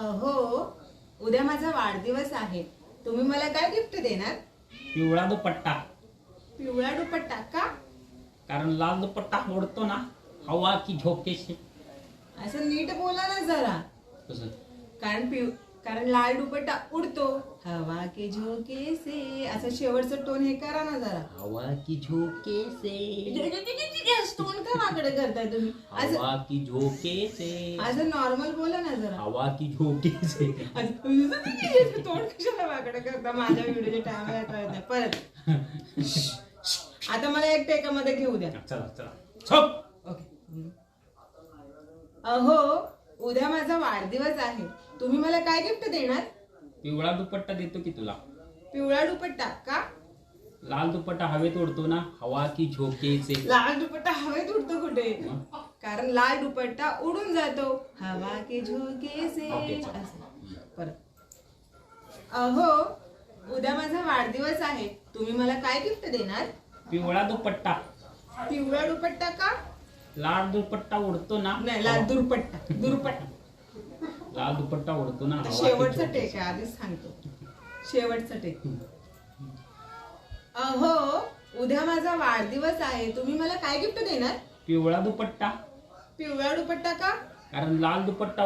अहो उद्या माझा वाढदिवस आहे. तुम्ही मला काय गिफ्ट देणार? पिवळा दुपट्टा. पिवळा दुपट्टा का? कारण लाल दुपट्टा आवडतो ना हवा की झोके से असं नीट बोला ना जरा. कारण पिव कारण लाल दुपट्टा उडतो. हवा के झोके से असं शेवटचं टोन हे करा ना जरा. हवा की झोके से वाकडे करताय तुम्ही? असं हवा की झोके से असं नॉर्मल बोला ना जरा. हवा की झोके से असं तोंड कशाला वाकडे करता? माझ्या व्हिडिओच्या टायमाला कळत नाही परत. आता मला एक टेकामध्ये घेऊ द्या. चला ओके अहो उद्या माझा वाढदिवस आहे. तुम्ही मला काय गिफ्ट देणार? पिवळा दुपट्टा देतो की तुला? पिवळा दुपट्टा का? लाल दुपट्टा हवेत उडतो ना हवा की झोके से लाल दुपट्टा हवेत उडतो कुठे? कारण लाल दुपट्टा उडून जातो. हवा के झोके से ओके, चला. असं. परत अहो उद्या माझा वाढदिवस आहे. तुम्ही मला काय गिफ्ट देणार? पिवळा दुपट्टा. पिवळा दुपट्टा का? लाल दुपट्टा उडतो ना नाही लाल दुरपट्टा दुरपट्टा लाल दुपट्टा उडतो ना आता हवा की शेवटचं टेक. आहे आधीच सांगतो. शेवटचं टेक. उद्या माझा वाढदिवस आहे. तुम्ही मला काय गिफ्ट देणार? पिवळा दुपट्टा. पिवळा दुपट्टा का? कारण लाल दुपट्टा